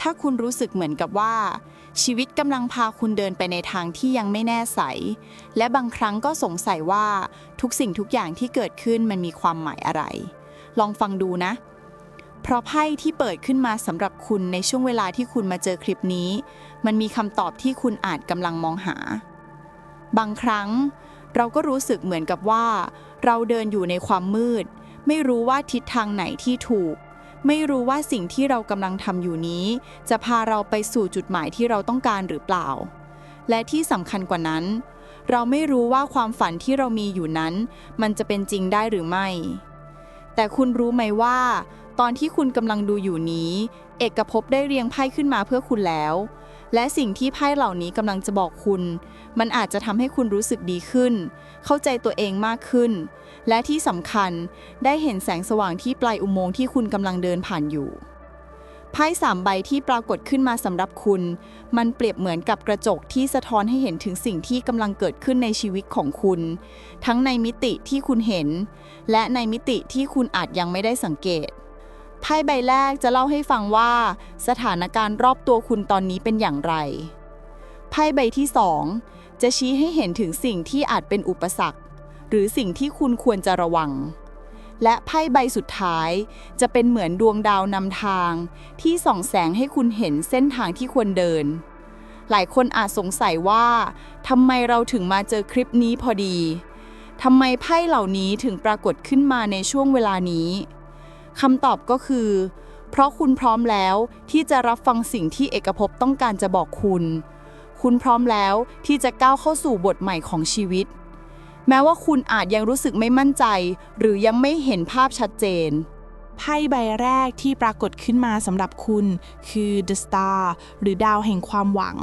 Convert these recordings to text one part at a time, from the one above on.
ถ้าคุณรู้สึกเหมือนกับว่า ชีวิตกำลังพาคุณเดินไปในทางที่ยังไม่แน่ใส และบางครั้งก็สงสัยว่าทุกสิ่งทุกอย่างที่เกิดขึ้นมันมีความหมายอะไร ลองฟังดูนะ เพราะไพ่ที่เปิดขึ้นมาสำหรับคุณในช่วงเวลาที่คุณมาเจอคลิปนี้ มันมีคำตอบที่คุณอาจกำลังมองหา บางครั้ง เราก็รู้สึกเหมือนกับว่า เราเดินอยู่ในความมืด ไม่รู้ว่าทิศทางไหนที่ถูก ไม่รู้ว่าสิ่งที่เรากำลังทำอยู่นี้ จะพาเราไปสู่จุดหมายที่เราต้องการหรือเปล่า และที่สำคัญกว่านั้น เราไม่รู้ว่าความฝันที่เรามีอยู่นั้น มันจะเป็นจริงได้หรือไม่ แต่คุณรู้ไหมว่า ตอนที่คุณกำลังดูอยู่นี้ เอกภพได้เรียงไพ่ขึ้นมาเพื่อคุณแล้ว และสิ่งที่ไพ่เหล่านี้กำลังจะบอกคุณ มันอาจจะทำให้คุณรู้สึกดีขึ้น เข้าใจตัวเองมากขึ้น และที่สำคัญได้เห็นแสงสว่างที่ปลายอุโมงค์ที่คุณกำลังเดินผ่านอยู่ ไพ่สามใบที่ปรากฏขึ้นมาสำหรับคุณ มันเปรียบเหมือนกับกระจกที่สะท้อนให้เห็นถึงสิ่งที่กำลังเกิดขึ้นในชีวิตของคุณ ทั้งในมิติที่คุณเห็น และในมิติที่คุณอาจยังไม่ได้สังเกต ไพ่ใบแรกจะเล่าให้ฟังว่า สถานการณ์รอบตัวคุณตอนนี้เป็นอย่างไร ไพ่ใบที่สองจะชี้ให้เห็นถึงสิ่งที่อาจเป็นอุปสรรค หรือสิ่งที่คุณควรจะระวัง และไพ่ใบสุดท้าย จะเป็นเหมือนดวงดาวนำทาง ที่ส่องแสงให้คุณเห็นเส้นทางที่ควรเดิน หลายคนอาจสงสัยว่าทำไมเราถึงมาเจอคลิปนี้พอดีทำไมไพ่เหล่านี้ถึงปรากฏขึ้นมาในช่วงเวลานี้ คำตอบก็คือ เพราะคุณพร้อมแล้วที่จะรับฟังสิ่งที่เอกภพต้องการจะบอกคุณ คุณพร้อมแล้วที่จะก้าวเข้าสู่บทใหม่ของชีวิต แม้ว่าคุณอาจยังรู้สึกไม่มั่นใจ หรือยังไม่เห็นภาพชัดเจนไพ่ใบแรกที่ปรากฏขึ้นมาสำหรับคุณคือ The Star หรือดาวแห่งความหวัง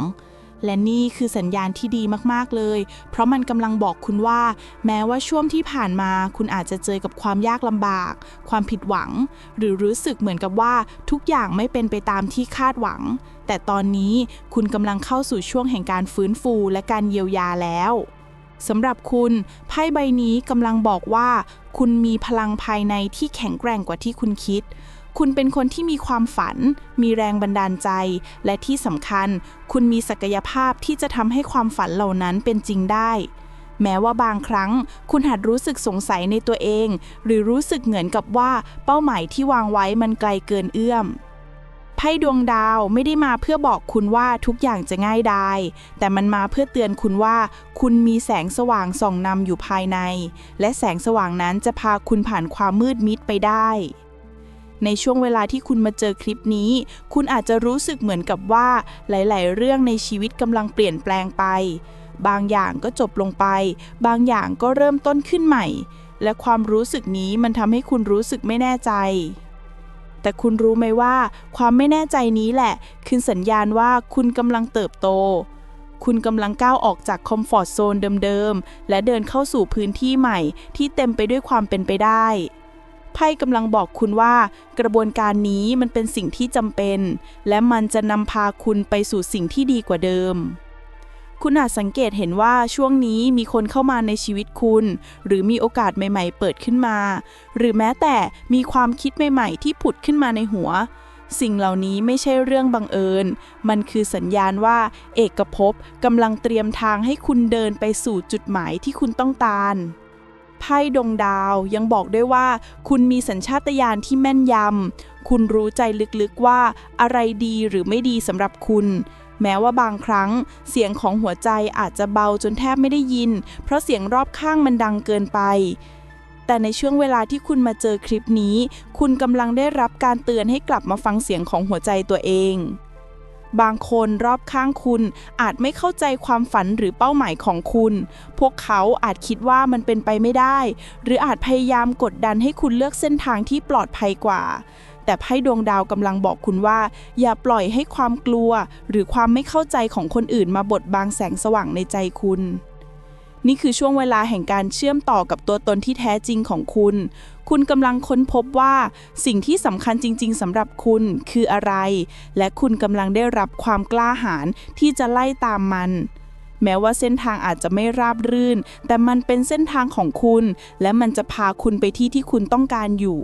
และนี่คือสัญญาณที่ดีมากๆเลย เพราะมันกำลังบอกคุณว่า แม้ว่าช่วงที่ผ่านมา คุณอาจจะเจอกับความยากลำบาก ความผิดหวัง หรือรู้สึกเหมือนกับว่าทุกอย่างไม่เป็นไปตามที่คาดหวัง แต่ตอนนี้คุณกำลังเข้าสู่ช่วงแห่งการฟื้นฟูและการเยียวยาแล้วสำหรับคุณ ไพ่ใบนี้กำลังบอกว่า คุณมีพลังภายในที่แข็งแกร่งกว่าที่คุณคิด คุณเป็นคนที่มีความฝัน มีแรงบันดาลใจ และที่สำคัญ คุณมีศักยภาพที่จะทำให้ความฝันเหล่านั้นเป็นจริงได้ แม้ว่าบางครั้ง คุณอาจรู้สึกสงสัยในตัวเอง หรือรู้สึกเหมือนกับว่าเป้าหมายที่วางไว้มันไกลเกินเอื้อมไพ่ดวงดาวไม่ได้มาเพื่อบอกคุณว่าทุกอย่างจะง่ายดาย แต่มันมาเพื่อเตือนคุณว่า คุณมีแสงสว่างส่องนำอยู่ภายใน และแสงสว่างนั้นจะพาคุณผ่านความมืดมิดไปได้ ในช่วงเวลาที่คุณมาเจอคลิปนี้ คุณอาจจะรู้สึกเหมือนกับว่า หลาย ๆ เรื่องในชีวิตกำลังเปลี่ยนแปลงไป บางอย่างก็จบลงไป บางอย่างก็เริ่มต้นขึ้นใหม่ และความรู้สึกนี้มันทำให้คุณรู้สึกไม่แน่ใจแต่คุณรู้ไหมว่า ความไม่แน่ใจนี้แหละ คือสัญญาณว่าคุณกำลังเติบโต คุณกำลังก้าวออกจากคอมฟอร์ทโซนเดิมๆ และเดินเข้าสู่พื้นที่ใหม่ที่เต็มไปด้วยความเป็นไปได้ ไพ่กำลังบอกคุณว่ากระบวนการนี้มันเป็นสิ่งที่จำเป็น และมันจะนำพาคุณไปสู่สิ่งที่ดีกว่าเดิม คุณอาจสังเกตเห็นว่าช่วงนี้มีคนเข้ามาในชีวิตคุณ หรือมีโอกาสใหม่ ๆ เปิดขึ้นมา หรือแม้แต่มีความคิดใหม่ ๆ ที่ผุดขึ้นมาในหัว สิ่งเหล่านี้ไม่ใช่เรื่องบังเอิญ มันคือสัญญาณว่า เอกภพกำลังเตรียมทางให้คุณเดินไปสู่จุดหมายที่คุณต้องการ ไพ่ดวงดาวยังบอกด้วยว่า คุณมีสัญชาตญาณที่แม่นยำ คุณรู้ใจลึกๆว่าอะไรดีหรือไม่ดีสำหรับคุณ แม้ว่าบางครั้ง เสียงของหัวใจอาจจะเบาจนแทบไม่ได้ยิน เพราะเสียงรอบข้างมันดังเกินไปแต่ในช่วงเวลาที่คุณมาเจอคลิปนี้ คุณกำลังได้รับการเตือนให้กลับมาฟังเสียงของหัวใจตัวเอง บางคนรอบข้างคุณอาจไม่เข้าใจความฝันหรือเป้าหมายของคุณ พวกเขาอาจคิดว่ามันเป็นไปไม่ได้ หรืออาจพยายามกดดันให้คุณเลือกเส้นทางที่ปลอดภัยกว่า แต่ไพ่ดวงดาวกำลังบอกคุณว่า อย่าปล่อยให้ความกลัว หรือความไม่เข้าใจของคนอื่นมาบดบังแสงสว่างในใจคุณนี่คือช่วงเวลาแห่งการเชื่อมต่อกับตัวตนที่แท้จริงของคุณ คุณกำลังค้นพบว่า สิ่งที่สำคัญจริง ๆสำหรับคุณคืออะไร และคุณกำลังได้รับความกล้าหาญที่จะไล่ตามมัน แม้ว่าเส้นทางอาจจะไม่ราบรื่น แต่มันเป็นเส้นทางของคุณ และมันจะพาคุณไปที่ที่คุณต้องการอยู่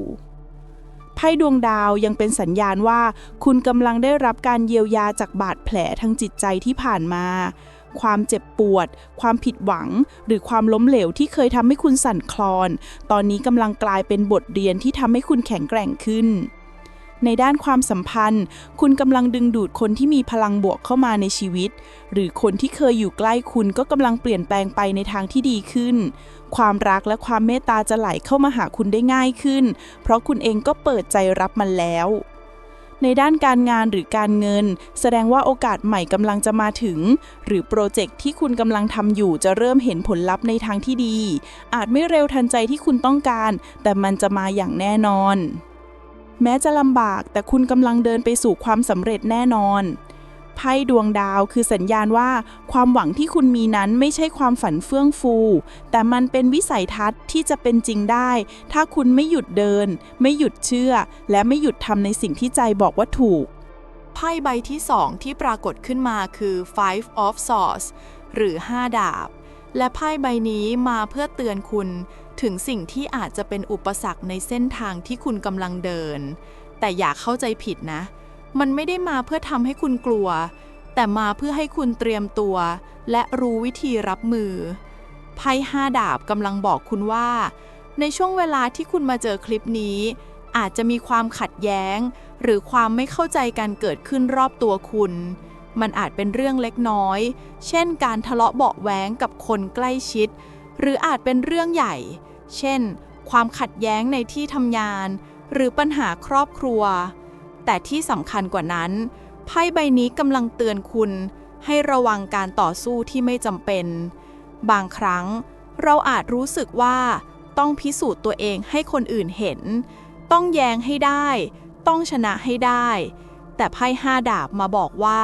ไพ่ดวงดาวยังเป็นสัญญาณว่า คุณกำลังได้รับการเยียวยาจากบาดแผลทางจิตใจที่ผ่านมา ความเจ็บปวด ความผิดหวัง หรือความล้มเหลวที่เคยทำให้คุณสั่นคลอน ตอนนี้กำลังกลายเป็นบทเรียนที่ทำให้คุณแข็งแกร่งขึ้นในด้านความสัมพันธ์ คุณกำลังดึงดูดคนที่มีพลังบวกเข้ามาในชีวิต หรือคนที่เคยอยู่ใกล้คุณก็กำลังเปลี่ยนแปลงไปในทางที่ดีขึ้น ความรักและความเมตตาจะไหลเข้ามาหาคุณได้ง่ายขึ้น เพราะคุณเองก็เปิดใจรับมันแล้ว ในด้านการงานหรือการเงิน แสดงว่าโอกาสใหม่กำลังจะมาถึง หรือโปรเจกต์ที่คุณกำลังทำอยู่จะเริ่มเห็นผลลัพธ์ในทางที่ดี อาจไม่เร็วทันใจที่คุณต้องการ แต่มันจะมาอย่างแน่นอน แม้จะลำบากแต่คุณกำลังเดินไปสู่ความสำเร็จแน่นอน ไพ่ดวงดาวคือสัญญาณว่า ความหวังที่คุณมีนั้นไม่ใช่ความฝันเฟื่องฟู แต่มันเป็นวิสัยทัศน์ที่จะเป็นจริงได้ ถ้าคุณไม่หยุดเดิน ไม่หยุดเชื่อ และไม่หยุดทำในสิ่งที่ใจบอกว่าถูก ไพ่ใบที่2ที่ปรากฏขึ้นมาคือ Five of Swords หรือ 5 ดาบ และไพ่ใบนี้มาเพื่อเตือนคุณ ถึงสิ่งที่อาจจะเป็นอุปสรรคในเส้นทางที่คุณกำลังเดิน แต่อย่าเข้าใจผิดนะ มันไม่ได้มาเพื่อทำให้คุณกลัว แต่มาเพื่อให้คุณเตรียมตัว และรู้วิธีรับมือ ไพ่ห้าดาบกำลังบอกคุณว่า ในช่วงเวลาที่คุณมาเจอคลิปนี้ อาจจะมีความขัดแย้ง หรือความไม่เข้าใจกันเกิดขึ้นรอบตัวคุณ มันอาจเป็นเรื่องเล็กน้อย เช่น การทะเลาะเบาะแว้งกับคนใกล้ชิด หรืออาจเป็นเรื่องใหญ่ เช่น ความขัดแย้งในที่ทำงาน หรือปัญหาครอบครัว แต่ที่สำคัญกว่านั้น ไพ่ใบนี้กำลังเตือนคุณ ให้ระวังการต่อสู้ที่ไม่จำเป็น บางครั้งเราอาจรู้สึกว่า ต้องพิสูจน์ตัวเองให้คนอื่นเห็น ต้องแย้งให้ได้ ต้องชนะให้ได้ แต่ไพ่ห้าดาบมาบอกว่า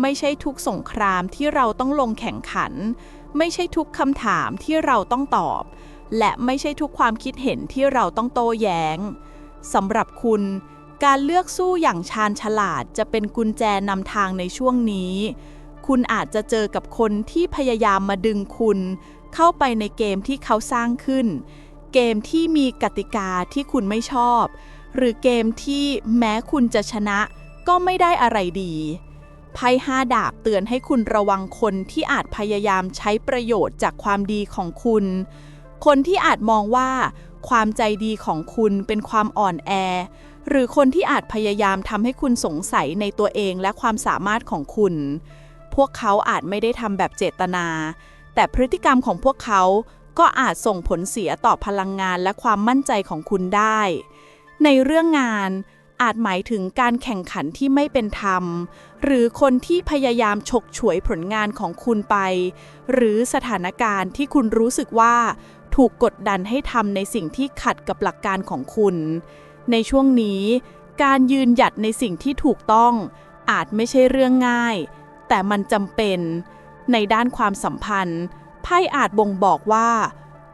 ไม่ใช่ทุกสงครามที่เราต้องลงแข่งขัน ไม่ใช่ทุกคำถามที่เราต้องตอบ และไม่ใช่ทุกความคิดเห็นที่เราต้องโต้แย้งสำหรับคุณ การเลือกสู้อย่างชาญฉลาดจะเป็นกุญแจนำทางในช่วงนี้ คุณอาจจะเจอกับคนที่พยายามมาดึงคุณ เข้าไปในเกมที่เขาสร้างขึ้น เกมที่มีกติกาที่คุณไม่ชอบ หรือเกมที่แม้คุณจะชนะ ก็ไม่ได้อะไรดีไพ่ห้าดาบเตือนให้คุณระวังคนที่อาจพยายามใช้ประโยชน์จากความดีของคุณ คนที่อาจมองว่า ความใจดีของคุณเป็นความอ่อนแอ หรือคนที่อาจพยายามทำให้คุณสงสัยในตัวเองและความสามารถของคุณ พวกเขาอาจไม่ได้ทำแบบเจตนา แต่พฤติกรรมของพวกเขาก็อาจส่งผลเสียต่อพลังงานและความมั่นใจของคุณได้ ในเรื่องงานอาจหมายถึงการแข่งขันที่ไม่เป็นธรรม หรือคนที่พยายามฉกฉวยผลงานของคุณไป หรือสถานการณ์ที่คุณรู้สึกว่า ถูกกดดันให้ทำในสิ่งที่ขัดกับหลักการของคุณ ในช่วงนี้การยืนหยัดในสิ่งที่ถูกต้องอาจไม่ใช่เรื่องง่าย แต่มันจำเป็น ในด้านความสัมพันธ์ ไพ่อาจบ่งบอกว่า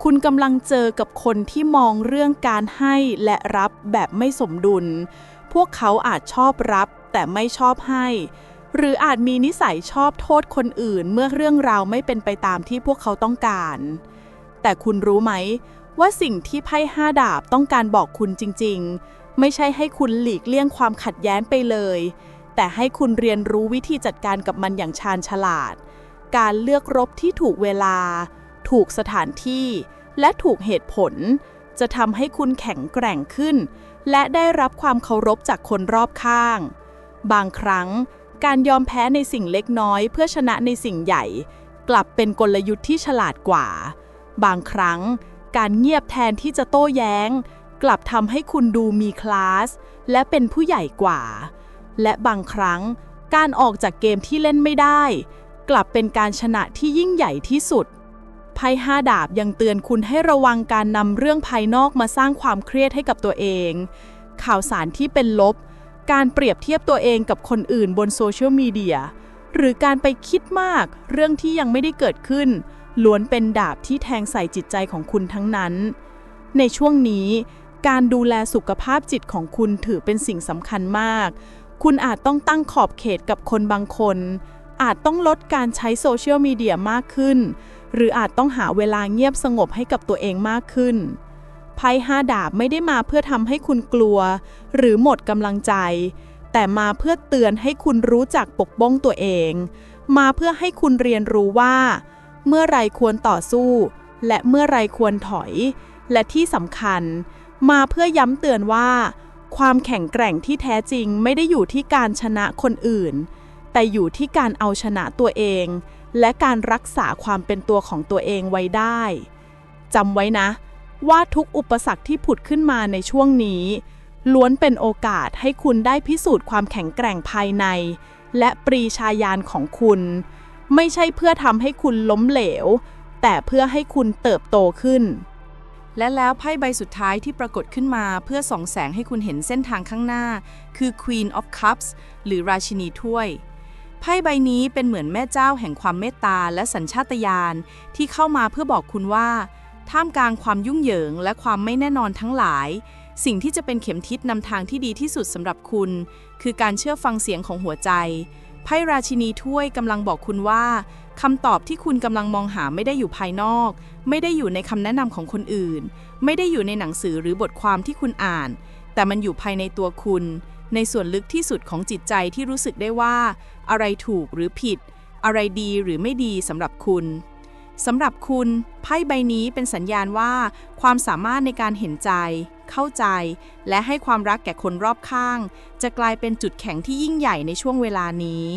คุณกำลังเจอกับคนที่มองเรื่องการให้และรับแบบไม่สมดุล พวกเขาอาจชอบรับแต่ไม่ชอบให้ หรืออาจมีนิสัยชอบโทษคนอื่นเมื่อเรื่องราวไม่เป็นไปตามที่พวกเขาต้องการ แต่คุณรู้ไหม ว่าสิ่งที่ไพ่ห้าดาบต้องการบอกคุณจริง ๆ ไม่ใช่ให้คุณหลีกเลี่ยงความขัดแย้งไปเลย แต่ให้คุณเรียนรู้วิธีจัดการกับมันอย่างชาญฉลาด การเลือกรบที่ถูกเวลา ถูกสถานที่ และถูกเหตุผล จะทำให้คุณแข็งแกร่งขึ้น และได้รับความเคารพจากคนรอบข้าง บางครั้งการยอมแพ้ในสิ่งเล็กน้อย เพื่อชนะในสิ่งใหญ่ กลับเป็นกลยุทธ์ที่ฉลาดกว่า บางครั้ง การเงียบแทนที่จะโต้แย้ง กลับทำให้คุณดูมีคลาส และเป็นผู้ใหญ่กว่า และบางครั้งการออกจากเกมที่เล่นไม่ได้ กลับเป็นการชนะที่ยิ่งใหญ่ที่สุดไพ่ห้าดาบยังเตือนคุณให้ระวังการนำเรื่องภายนอกมาสร้างความเครียดให้กับตัวเอง ข่าวสารที่เป็นลบ การเปรียบเทียบตัวเองกับคนอื่นบนโซเชียลมีเดียหรือการไปคิดมากเรื่องที่ยังไม่ได้เกิดขึ้น ล้วนเป็นดาบที่แทงใส่จิตใจของคุณทั้งนั้น ในช่วงนี้การดูแลสุขภาพจิตของคุณถือเป็นสิ่งสำคัญมาก คุณอาจต้องตั้งขอบเขตกับคนบางคน อาจต้องลดการใช้โซเชียลมีเดียมากขึ้น หรืออาจต้องหาเวลาเงียบสงบให้กับตัวเองมากขึ้น ไพ่ห้าดาบไม่ได้มาเพื่อทำให้คุณกลัว หรือหมดกำลังใจ แต่มาเพื่อเตือนให้คุณรู้จักปกป้องตัวเอง มาเพื่อให้คุณเรียนรู้ว่า เมื่อไรควรต่อสู้ และเมื่อไรควรถอย และที่สำคัญ มาเพื่อย้ำเตือนว่า ความแข็งแกร่งที่แท้จริงไม่ได้อยู่ที่การชนะคนอื่น แต่อยู่ที่การเอาชนะตัวเอง และการรักษาความเป็นตัวของตัวเองไว้ได้จำไว้นะ ว่าทุกอุปสรรคที่ผุดขึ้นมาในช่วงนี้ ล้วนเป็นโอกาสให้คุณได้พิสูจน์ความแข็งแกร่งภายใน และปรีชาญาณของคุณ ไม่ใช่เพื่อทำให้คุณล้มเหลว แต่เพื่อให้คุณเติบโตขึ้น และแล้วไพ่ใบสุดท้ายที่ปรากฏขึ้นมาเพื่อส่องแสงให้คุณเห็นเส้นทางข้างหน้า คือ Queen of Cups หรือราชินีถ้วยไพ่ใบนี้เป็นเหมือนแม่เจ้าแห่งความเมตตาและสัญชาตญาณที่เข้ามาเพื่อบอกคุณว่า ท่ามกลางความยุ่งเหยิงและความไม่แน่นอนทั้งหลาย สิ่งที่จะเป็นเข็มทิศนำทางที่ดีที่สุดสำหรับคุณ คือการเชื่อฟังเสียงของหัวใจ ไพ่ราชินีถ้วยกำลังบอกคุณว่าคำตอบที่คุณกำลังมองหาไม่ได้อยู่ภายนอก ไม่ได้อยู่ในคำแนะนำของคนอื่น ไม่ได้อยู่ในหนังสือหรือบทความที่คุณอ่าน แต่มันอยู่ภายในตัวคุณ ในส่วนลึกที่สุดของจิตใจที่รู้สึกได้ว่า อะไรถูกหรือผิด อะไรดีหรือไม่ดีสำหรับคุณสำหรับคุณ ไพ่ใบนี้เป็นสัญญาณว่า ความสามารถในการเห็นใจ เข้าใจ และให้ความรักแก่คนรอบข้าง จะกลายเป็นจุดแข็งที่ยิ่งใหญ่ในช่วงเวลานี้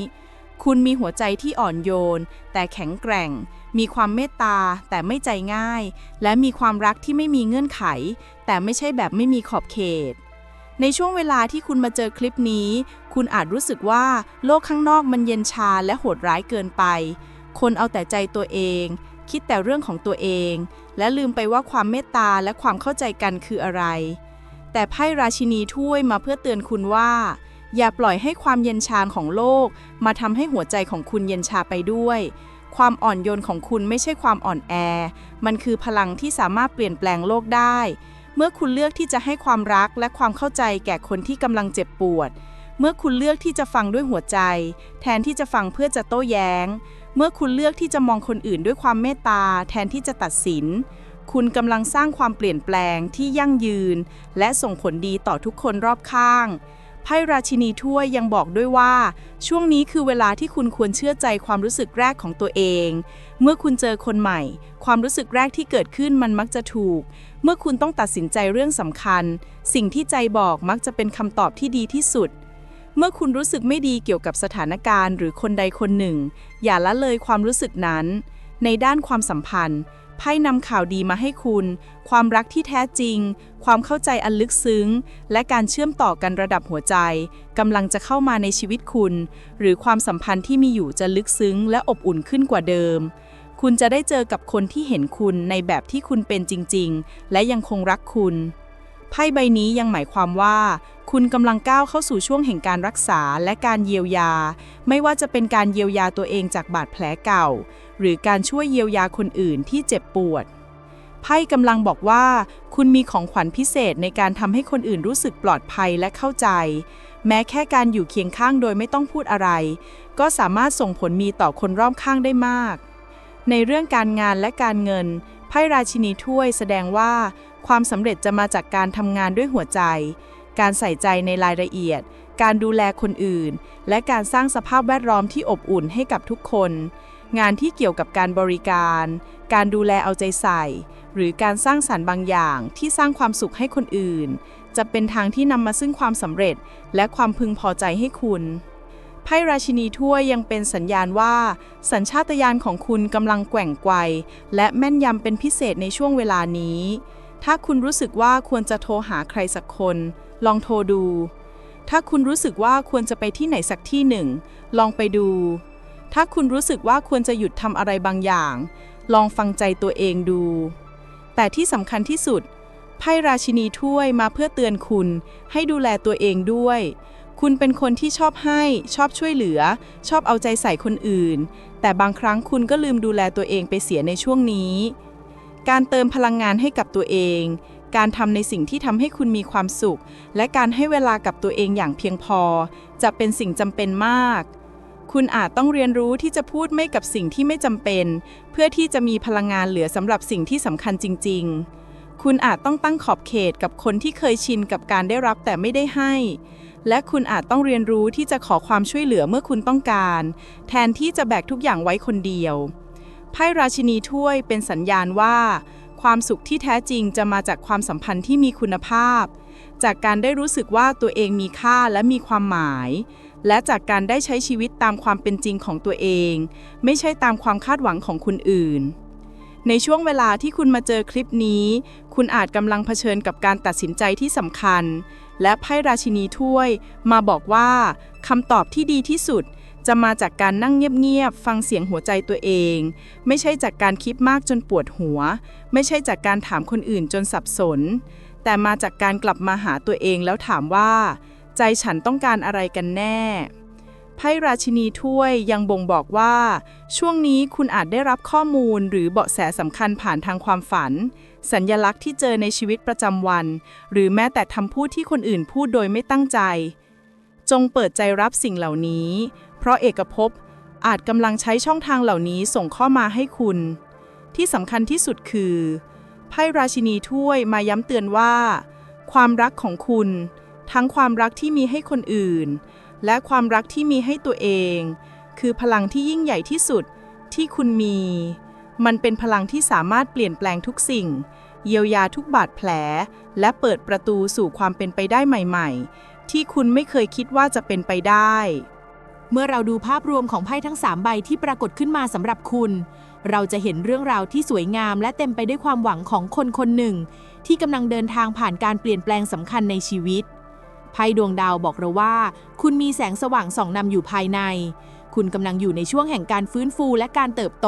คุณมีหัวใจที่อ่อนโยน แต่แข็งแกร่ง มีความเมตตา แต่ไม่ใจง่าย และมีความรักที่ไม่มีเงื่อนไข แต่ไม่ใช่แบบไม่มีขอบเขตในช่วงเวลาที่คุณมาเจอคลิปนี้ คุณอาจรู้สึกว่าโลกข้างนอกมันเย็นชาและโหดร้ายเกินไป คนเอาแต่ใจตัวเอง คิดแต่เรื่องของตัวเอง และลืมไปว่าความเมตตาและความเข้าใจกันคืออะไร แต่ไพ่ราชินีถ้วยมาเพื่อเตือนคุณว่า อย่าปล่อยให้ความเย็นชาของโลก มาทำให้หัวใจของคุณเย็นชาไปด้วย ความอ่อนโยนของคุณไม่ใช่ความอ่อนแอ มันคือพลังที่สามารถเปลี่ยนแปลงโลกได้ เมื่อคุณเลือกที่จะให้ความรักและความเข้าใจแก่คนที่กำลังเจ็บปวด เมื่อคุณเลือกที่จะฟังด้วยหัวใจ แทนที่จะฟังเพื่อจะโต้แย้ง เมื่อคุณเลือกที่จะมองคนอื่นด้วยความเมตตาแทนที่จะตัดสิน คุณกำลังสร้างความเปลี่ยนแปลงที่ยั่งยืน และส่งผลดีต่อทุกคนรอบข้างไพ่ราชินีถ้วยยังบอกด้วยว่า ช่วงนี้คือเวลาที่คุณควรเชื่อใจความรู้สึกแรกของตัวเอง เมื่อคุณเจอคนใหม่ ความรู้สึกแรกที่เกิดขึ้นมันมักจะถูก เมื่อคุณต้องตัดสินใจเรื่องสำคัญ สิ่งที่ใจบอกมักจะเป็นคำตอบที่ดีที่สุด เมื่อคุณรู้สึกไม่ดีเกี่ยวกับสถานการณ์ หรือคนใดคนหนึ่ง อย่าละเลยความรู้สึกนั้น ในด้านความสัมพันธ์ไพ่นำข่าวดีมาให้คุณ ความรักที่แท้จริง ความเข้าใจอันลึกซึ้ง และการเชื่อมต่อกันระดับหัวใจกำลังจะเข้ามาในชีวิตคุณ หรือความสัมพันธ์ที่มีอยู่จะลึกซึ้ง และอบอุ่นขึ้นกว่าเดิม คุณจะได้เจอกับคนที่เห็นคุณในแบบที่คุณเป็นจริง ๆ และยังคงรักคุณไพ่ใบนี้ยังหมายความว่า คุณกำลังก้าวเข้าสู่ช่วงแห่งการรักษาและการเยียวยา ไม่ว่าจะเป็นการเยียวยาตัวเองจากบาดแผลเก่า หรือการช่วยเยียวยาคนอื่นที่เจ็บปวด ไพ่กำลังบอกว่า คุณมีของขวัญพิเศษในการทำให้คนอื่นรู้สึกปลอดภัยและเข้าใจ แม้แค่การอยู่เคียงข้างโดยไม่ต้องพูดอะไร ก็สามารถส่งผลมีต่อคนรอบข้างได้มาก ในเรื่องการงานและการเงิน ไพ่ราชินีถ้วยแสดงว่า ความสำเร็จจะมาจากการทำงานด้วยหัวใจ การใส่ใจในรายละเอียด การดูแลคนอื่น และการสร้างสภาพแวดล้อมที่อบอุ่นให้กับทุกคน งานที่เกี่ยวกับการบริการ การดูแลเอาใจใส่ หรือการสร้างสรรค์บางอย่างที่สร้างความสุขให้คนอื่น จะเป็นทางที่นำมาซึ่งความสำเร็จ และความพึงพอใจให้คุณไพ่ราชินีถ้วยยังเป็นสัญญาณว่า สัญชาตญาณของคุณกำลังแกว่งไกวและแม่นยำเป็นพิเศษในช่วงเวลานี้ถ้าคุณรู้สึกว่าควรจะโทรหาใครสักคน ลองโทรดู ถ้าคุณรู้สึกว่าควรจะไปที่ไหนสักที่หนึ่ง ลองไปดู ถ้าคุณรู้สึกว่าควรจะหยุดทำอะไรบางอย่าง ลองฟังใจตัวเองดู แต่ที่สำคัญที่สุด ไพ่ราชินีถ้วยมาเพื่อเตือนคุณ ให้ดูแลตัวเองด้วย คุณเป็นคนที่ชอบให้ ชอบช่วยเหลือ ชอบเอาใจใส่คนอื่น แต่บางครั้งคุณก็ลืมดูแลตัวเองไปเสียในช่วงนี้ การเติมพลังงานให้กับตัวเอง การทำในสิ่งที่ทำให้คุณมีความสุข และการให้เวลากับตัวเองอย่างเพียงพอ จะเป็นสิ่งจำเป็นมาก คุณอาจต้องเรียนรู้ที่จะพูดไม่กับสิ่งที่ไม่จำเป็น เพื่อที่จะมีพลังงานเหลือสำหรับสิ่งที่สำคัญจริง ๆ คุณอาจต้องตั้งขอบเขตกับคนที่เคยชินกับการได้รับแต่ไม่ได้ให้ และคุณอาจต้องเรียนรู้ที่จะขอความช่วยเหลือเมื่อคุณต้องการ แทนที่จะแบกทุกอย่างไว้คนเดียวไพ่ราชินีถ้วยเป็นสัญญาณว่า ความสุขที่แท้จริงจะมาจากความสัมพันธ์ที่มีคุณภาพ จากการได้รู้สึกว่าตัวเองมีค่าและมีความหมาย และจากการได้ใช้ชีวิตตามความเป็นจริงของตัวเอง ไม่ใช่ตามความคาดหวังของคนอื่น ในช่วงเวลาที่คุณมาเจอคลิปนี้ คุณอาจกำลังเผชิญกับการตัดสินใจที่สำคัญ และไพ่ราชินีถ้วย มาบอกว่าคำตอบที่ดีที่สุด จะมาจากการนั่งเงียบๆ ฟังเสียงหัวใจตัวเอง ไม่ใช่จากการคิดมากจนปวดหัว ไม่ใช่จากการถามคนอื่นจนสับสน แต่มาจากการกลับมาหาตัวเองแล้วถามว่า ใจฉันต้องการอะไรกันแน่ไพ่ราชินีถ้วยยังบ่งบอกว่า ช่วงนี้คุณอาจได้รับข้อมูลหรือเบาะแสสำคัญผ่านทางความฝัน สัญญลักษณ์ที่เจอในชีวิตประจำวัน หรือแม้แต่คำพูดที่คนอื่นพูดโดยไม่ตั้งใจ จงเปิดใจรับสิ่งเหล่านี้ เพราะเอกภพอาจกำลังใช้ช่องทางเหล่านี้ส่งข้อมาให้คุณ ที่สำคัญที่สุดคือไพ่ราชินีถ้วยมาย้ำเตือนว่า ความรักของคุณ ทั้งความรักที่มีให้คนอื่น และความรักที่มีให้ตัวเอง คือพลังที่ยิ่งใหญ่ที่สุดที่คุณมี มันเป็นพลังที่สามารถเปลี่ยนแปลงทุกสิ่ง เยียวยาทุกบาดแผล และเปิดประตูสู่ความเป็นไปได้ใหม่ ๆ ที่คุณไม่เคยคิดว่าจะเป็นไปได้ เมื่อเราดูภาพรวมของไพ่ทั้ง 3 ใบที่ปรากฏขึ้นมาสำหรับคุณ เราจะเห็นเรื่องราวที่สวยงามและเต็มไปด้วยความหวังของคนคนหนึ่ง ที่กำลังเดินทางผ่านการเปลี่ยนแปลงสำคัญในชีวิต ไพ่ดวงดาวบอกเราว่า คุณมีแสงสว่างส่องนำอยู่ภายใน คุณกำลังอยู่ในช่วงแห่งการฟื้นฟูและการเติบโต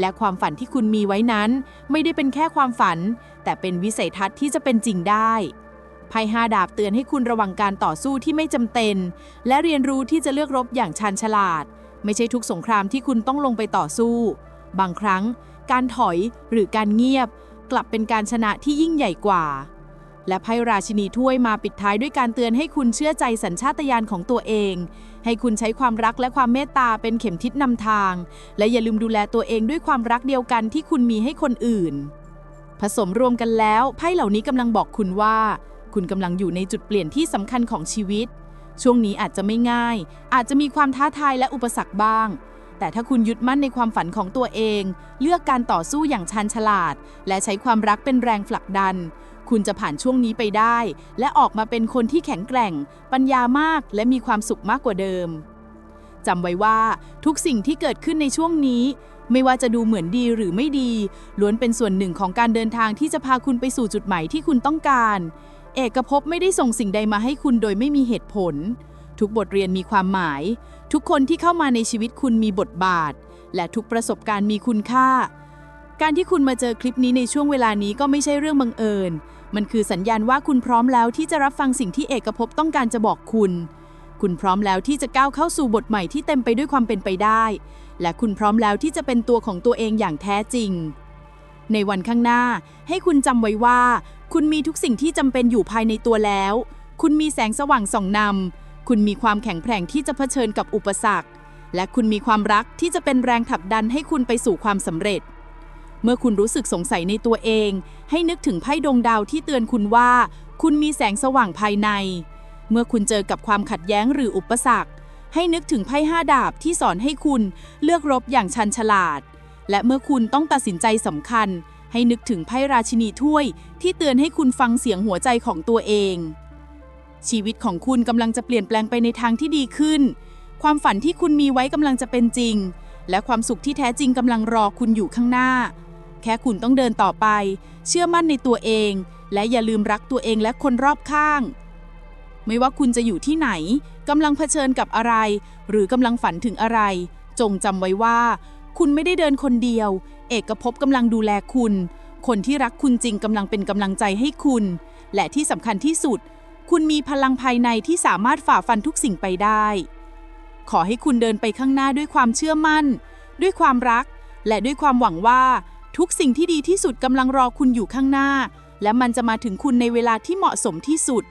และความฝันที่คุณมีไว้นั้น ไม่ได้เป็นแค่ความฝัน แต่เป็นวิสัยทัศน์ที่จะเป็นจริงได้ ไพ่ห้าดาบเตือนให้คุณระวังการต่อสู้ที่ไม่จำเป็น และเรียนรู้ที่จะเลือกรบอย่างชาญฉลาด ไม่ใช่ทุกสงครามที่คุณต้องลงไปต่อสู้ บางครั้ง การถอยหรือการเงียบ กลับเป็นการชนะที่ยิ่งใหญ่กว่า และไพ่ราชินีถ้วยมาปิดท้ายด้วยการเตือนให้คุณเชื่อใจสัญชาตญาณของตัวเอง ให้คุณใช้ความรักและความเมตตาเป็นเข็มทิศนำทาง และอย่าลืมดูแลตัวเองด้วยความรักเดียวกันที่คุณมีให้คนอื่น ผสมรวมกันแล้วไพ่เหล่านี้กำลังบอกคุณว่า คุณกำลังอยู่ในจุดเปลี่ยนที่สำคัญของชีวิต ช่วงนี้อาจจะไม่ง่าย อาจจะมีความท้าทายและอุปสรรคบ้าง แต่ถ้าคุณยึดมั่นในความฝันของตัวเอง เลือกการต่อสู้อย่างชันฉลาด และใช้ความรักเป็นแรงผลักดัน คุณจะผ่านช่วงนี้ไปได้ และออกมาเป็นคนที่แข็งแกร่ง ปัญญามากและมีความสุขมากกว่าเดิมจำไว้ว่าทุกสิ่งที่เกิดขึ้นในช่วงนี้ ไม่ว่าจะดูเหมือนดีหรือไม่ดี ล้วนเป็นส่วนหนึ่งของการเดินทางที่จะพาคุณไปสู่จุดหมายที่คุณต้องการ เอกภพไม่ได้ส่งสิ่งใดมาให้คุณโดยไม่มีเหตุผล ทุกบทเรียนมีความหมาย ทุกคนที่เข้ามาในชีวิตคุณมีบทบาท และทุกประสบการณ์มีคุณค่า การที่คุณมาเจอคลิปนี้ในช่วงเวลานี้ก็ไม่ใช่เรื่องบังเอิญ มันคือสัญญาณว่าคุณพร้อมแล้วที่จะรับฟังสิ่งที่เอกภพต้องการจะบอกคุณ คุณพร้อมแล้วที่จะก้าวเข้าสู่บทใหม่ที่เต็มไปด้วยความเป็นไปได้ และคุณพร้อมแล้วที่จะเป็นตัวของตัวเองอย่างแท้จริงในวันข้างหน้าให้คุณจำไว้ว่า คุณมีทุกสิ่งที่จำเป็นอยู่ภายในตัวแล้ว คุณมีแสงสว่างส่องนำ คุณมีความแข็งแกร่งที่จะเผชิญกับอุปสรรค และคุณมีความรักที่จะเป็นแรงผลักดันให้คุณไปสู่ความสำเร็จ เมื่อคุณรู้สึกสงสัยในตัวเอง ให้นึกถึงไพ่ดวงดาวที่เตือนคุณว่า คุณมีแสงสว่างภายใน เมื่อคุณเจอกับความขัดแย้งหรืออุปสรรค ให้นึกถึงไพ่ห้าดาบที่สอนให้คุณเลือกรบอย่างชันฉลาด และเมื่อคุณต้องตัดสินใจสำคัญ ให้นึกถึงไพ่ราชินีถ้วย ที่เตือนให้คุณฟังเสียงหัวใจของตัวเอง ชีวิตของคุณกำลังจะเปลี่ยนแปลงไปในทางที่ดีขึ้น ความฝันที่คุณมีไว้กำลังจะเป็นจริง และความสุขที่แท้จริงกำลังรอคุณอยู่ข้างหน้า แค่คุณต้องเดินต่อไป เชื่อมั่นในตัวเอง และอย่าลืมรักตัวเองและคนรอบข้าง ไม่ว่าคุณจะอยู่ที่ไหนกำลังเผชิญกับอะไร หรือกำลังฝันถึงอะไร จงจำไว้ว่า คุณไม่ได้เดินคนเดียว เอกภพกำลังดูแลคุณ คนที่รักคุณจริงกำลังเป็นกำลังใจให้คุณ และที่สำคัญที่สุด คุณมีพลังภายในที่สามารถฝ่าฟันทุกสิ่งไปได้ ขอให้คุณเดินไปข้างหน้าด้วยความเชื่อมั่น ด้วยความรัก และด้วยความหวังว่าทุกสิ่งที่ดีที่สุดกำลังรอคุณอยู่ข้างหน้า และมันจะมาถึงคุณในเวลาที่เหมาะสมที่สุด